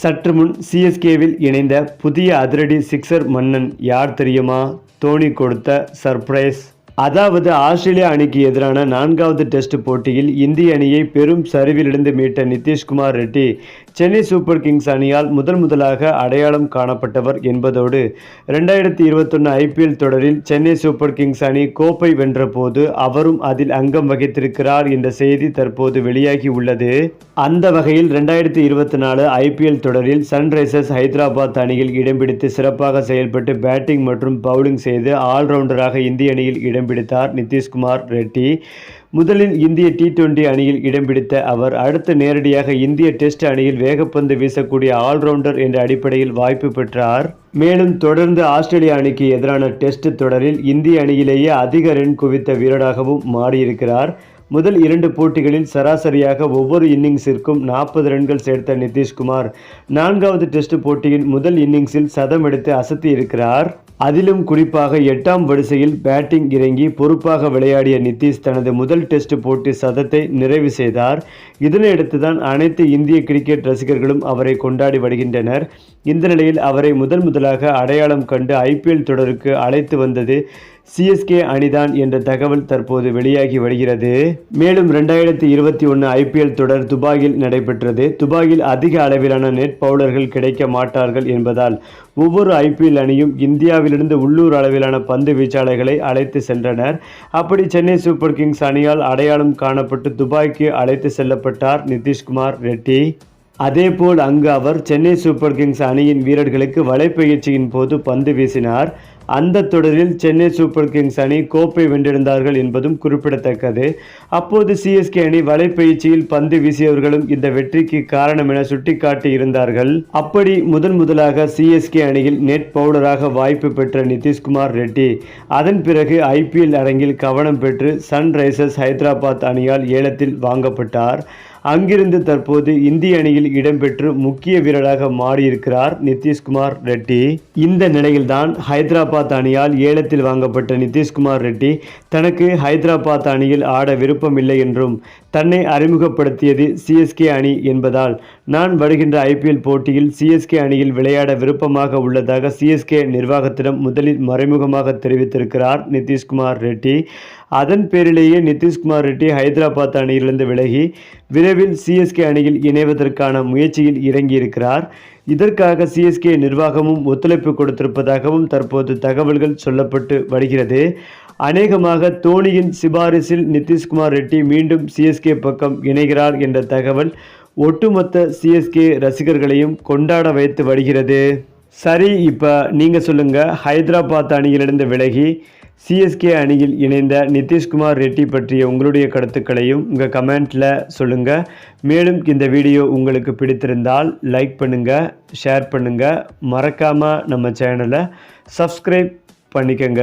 சற்று முன் சிஎஸ்கேவில் இணைந்த புதிய அதிரடி சிக்ஸர் மன்னன் யார் தெரியுமா? தோனி கொடுத்த சர்ப்ரைஸ் அதாவது ஆஸ்திரேலியா அணிக்கு எதிரான நான்காவது டெஸ்ட் போட்டியில் இந்திய அணியை பெரும் சரிவிலிருந்து மீட்ட நிதிஷ்குமார் ரெட்டி சென்னை சூப்பர் கிங்ஸ் அணியால் முதல் முதலாக அடையாளம் காணப்பட்டவர் என்பதோடு ரெண்டாயிரத்தி இருபத்தொன்று ஐபிஎல் தொடரில் சென்னை சூப்பர் கிங்ஸ் அணி கோப்பை வென்றபோது அவரும் அதில் அங்கம் வகித்திருக்கிறார் என்ற செய்தி தற்போது வெளியாகி உள்ளது. அந்த வகையில் ரெண்டாயிரத்தி இருபத்தி நாலு ஐபிஎல் தொடரில் சன்ரைசர்ஸ் ஹைதராபாத் அணியில் இடம் பிடித்து சிறப்பாக செயல்பட்டு பேட்டிங் மற்றும் பவுலிங் செய்து ஆல்ரவுண்டராக இந்திய அணியில் இடம் பிடித்தார் நிதிஷ்குமார் ரெட்டி. முதலில் இந்திய டி டுவெண்டி அணியில் இடம் பிடித்த அவர் அடுத்து நேரடியாக இந்திய டெஸ்ட் அணியில் வேகப்பந்து வீசக்கூடிய ஆல்ரவுண்டர் என்ற அடிப்படையில் வாய்ப்பு பெற்றார். மேலும் தொடர்ந்து ஆஸ்திரேலிய அணிக்கு எதிரான டெஸ்ட் தொடரில் இந்திய அணியிலேயே அதிக ரன் குவித்த வீரராகவும் மாறியிருக்கிறார். முதல் இரண்டு போட்டிகளில் சராசரியாக ஒவ்வொரு இன்னிங்ஸிற்கும் நாற்பது ரன்கள் சேர்த்த நிதிஷ்குமார் நான்காவது டெஸ்ட் போட்டியின் முதல் இன்னிங்ஸில் சதம் எடுத்து அசத்தி இருக்கிறார் அதிலும் குறிப்பாக எட்டாம் வரிசையில் பேட்டிங் இறங்கி பொறுப்பாக விளையாடிய நிதிஷ் தனது முதல் டெஸ்ட் போட்டி சதத்தை நிறைவு செய்தார். இதனையடுத்து தான் அனைத்து இந்திய கிரிக்கெட் ரசிகர்களும் அவரை கொண்டாடி வருகின்றனர். இந்த நிலையில் அவரை முதன் முதலாக அடையாளம் கண்டு ஐபிஎல் தொடருக்கு அழைத்து வந்தது சிஎஸ்கே அணிதான் என்ற தகவல் தற்போது வெளியாகி வருகிறது. மேலும் ரெண்டாயிரத்தி இருபத்தி ஒன்று ஐபிஎல் தொடர் துபாயில் நடைபெற்றது. துபாயில் அதிக அளவிலான நெட் பவுலர்கள் கிடைக்க மாட்டார்கள் என்பதால் ஒவ்வொரு ஐபிஎல் அணியும் இந்தியாவிலிருந்து உள்ளூர் அளவிலான பந்து வீச்சாளர்களை அழைத்து சென்றனர். அப்படி சென்னை சூப்பர் கிங்ஸ் அணியால் அடையாளம் காணப்பட்டு துபாய்க்கு அழைத்து செல்லப்பட்டார் நிதிஷ்குமார் ரெட்டி. அதேபோல் அங்கு அவர் சென்னை சூப்பர் கிங்ஸ் அணியின் வீரர்களுக்கு வலைப்பயிற்சியின் போது பந்து வீசினார். அந்த தொடரில் சென்னை சூப்பர் கிங்ஸ் அணி கோப்பை வென்றிருந்தார்கள் என்பதும் குறிப்பிடத்தக்கது. அப்போது சிஎஸ்கே அணி வலைப்பயிற்சியில் பந்து வீசியவர்களும் இந்த வெற்றிக்கு காரணம் என சுட்டிக்காட்டி இருந்தார்கள். அப்படி முதன் முதலாக சிஎஸ்கே அணியில் நெட் பவுலராக வாய்ப்பு பெற்ற நிதிஷ்குமார் ரெட்டி அதன் பிறகு ஐபிஎல் அரங்கில் கவனம் பெற்று சன்ரைசர்ஸ் ஹைதராபாத் அணியால் ஏலத்தில் வாங்கப்பட்டார். அங்கிருந்து தற்போது இந்திய அணியில் இடம்பெற்று முக்கிய வீரராக மாறியிருக்கிறார் நிதிஷ்குமார் ரெட்டி. இந்த நிலையில்தான் ஹைதராபாத் அணியால் ஏலத்தில் வாங்கப்பட்ட நிதிஷ்குமார் ரெட்டி தனக்கு ஹைதராபாத் அணியில் ஆட விருப்பமில்லை என்றும் தன்னை அறிமுகப்படுத்தியது சிஎஸ்கே அணி என்பதால் நான் வருகின்ற ஐபிஎல் போட்டியில் சிஎஸ்கே அணியில் விளையாட விருப்பமாக உள்ளதாக சிஎஸ்கே நிர்வாகத்திடம் முதலில் மறைமுகமாக தெரிவித்திருக்கிறார் நிதிஷ்குமார் ரெட்டி. அதன் பேரிலேயே நிதிஷ்குமார் ரெட்டி ஹைதராபாத் அணியிலிருந்து விலகி விரைவில் சிஎஸ்கே அணியில் இணைவதற்கான முயற்சியில் இறங்கியிருக்கிறார். இதற்காக சிஎஸ்கே நிர்வாகமும் ஒத்துழைப்பு கொடுத்திருப்பதாகவும் தற்போது தகவல்கள் சொல்லப்பட்டு வருகிறது. அநேகமாக தோனியின் சிபாரிசில் நிதிஷ்குமார் ரெட்டி மீண்டும் சிஎஸ்கே பக்கம் இணைகிறார் என்ற தகவல் ஒட்டுமொத்த சிஎஸ்கே ரசிகர்களையும் கொண்டாட வைத்து வருகிறது. சரி இப்போ நீங்கள் சொல்லுங்கள் ஹைதராபாத் அணியிலிருந்து விலகி சிஎஸ்கே அணியில் இணைந்த நிதிஷ்குமார் ரெட்டி பற்றிய உங்களுடைய கருத்துக்களையும் உங்கள் கமெண்ட்டில் சொல்லுங்கள் மேலும் இந்த வீடியோ உங்களுக்கு பிடித்திருந்தால் லைக் பண்ணுங்கள் ஷேர் பண்ணுங்கள் மறக்காமல் நம்ம சேனலை சப்ஸ்கிரைப் பண்ணிக்கங்க.